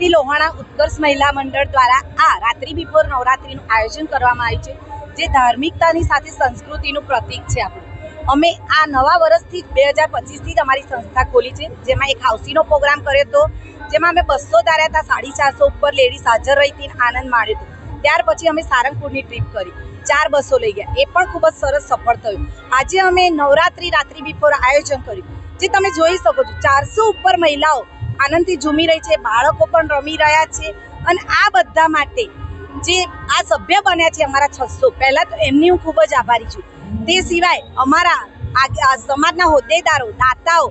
શ્રી લોહાણા ઉત્કર્ષ મહિલા મંડળ દ્વારા આ રાત્રિ બિફોર નવરાત્રિનું આયોજન કરવામાં આવ્યું છે, જે ધાર્મિકતાની સાથે સંસ્કૃતિનું પ્રતીક છે આપણું. અમે આ નવા વર્ષથી બે હજાર પચીસથી જ અમારી સંસ્થા ખોલી છે, જેમાં એક હાઉસીનો પ્રોગ્રામ કર્યો હતો, જેમાં અમે બસો ધાર્યા હતા, સાડી ચારસો ઉપર લેડીઝ હાજર રહી હતી આનંદ માણ્યો હતો. ત્યાર પછી અમે સારંગપુરની ટ્રીપ કરી. ચાર બસો લઈ ગયા. એ પણ ખૂબ જ સરસ સફળ થયું. આજે અમે નવરાત્રિ રાત્રિ બિફોર આયોજન કર્યું, જે તમે જોઈ શકો છો, ચારસો ઉપર મહિલાઓ આનંદથી ઝૂમી રહી છે, બાળકો પણ રમી રહ્યા છે અને આ બધા માટે જે આ સભ્ય બન્યા છે અમારા છસો. પહેલાં તો એમની હું ખૂબ જ આભારી છું. તે સિવાય અમારા સમાજના હોદ્દેદારો, દાતાઓ,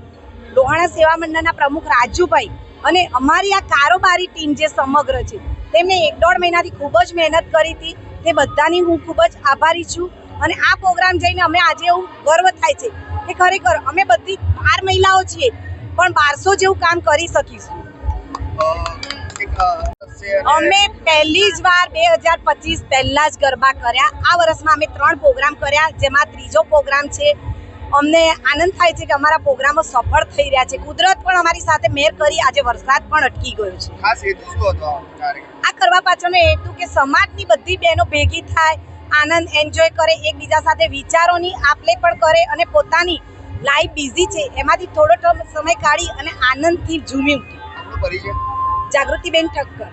લોહાણા સેવા મંડળના પ્રમુખ રાજુભાઈ અને અમારી આ કારોબારી ટીમ જે સમગ્ર છે, તેમને એક દોઢ મહિનાથી ખૂબ જ મહેનત કરી હતી. તે બધાની હું ખૂબ જ આભારી છું અને આ પ્રોગ્રામ જઈને અમે આજે એવું ગર્વ થાય છે કે ખરેખર અમે બધી બાર મહિલાઓ છીએ પણ બારસો જેવું કામ કરી શકીશું. અમે પહેલી જ વાર બે હજાર પચીસ પહેલા જ ગરબા કર્યા. આ વર્ષમાં અમે ત્રણ પ્રોગ્રામ કર્યા જેમાં ત્રીજો પ્રોગ્રામ છે. અમને આનંદ થાય છે કે અમારા પ્રોગ્રામો સફળ થઈ રહ્યા છે. કુદરત પણ અમારી સાથે મેર કરી આજે વરસાદ પણ અટકી ગયો છે. ખાસ હેતુ શું હતો આ કાર્યક્રમ? આ કરવા પાછળનો હેતુ કે સમાજની બધી બહેનો ભેગી થાય આનંદ એન્જોય કરે એકબીજા સાથે વિચારોની આપલે પણ કરે અને પોતાની લાઈફ બિઝી છે એમાંથી થોડો સમય કાઢી અને આનંદથી ઝૂમી ઉઠી. જાગૃતિબેન ઠક્કર.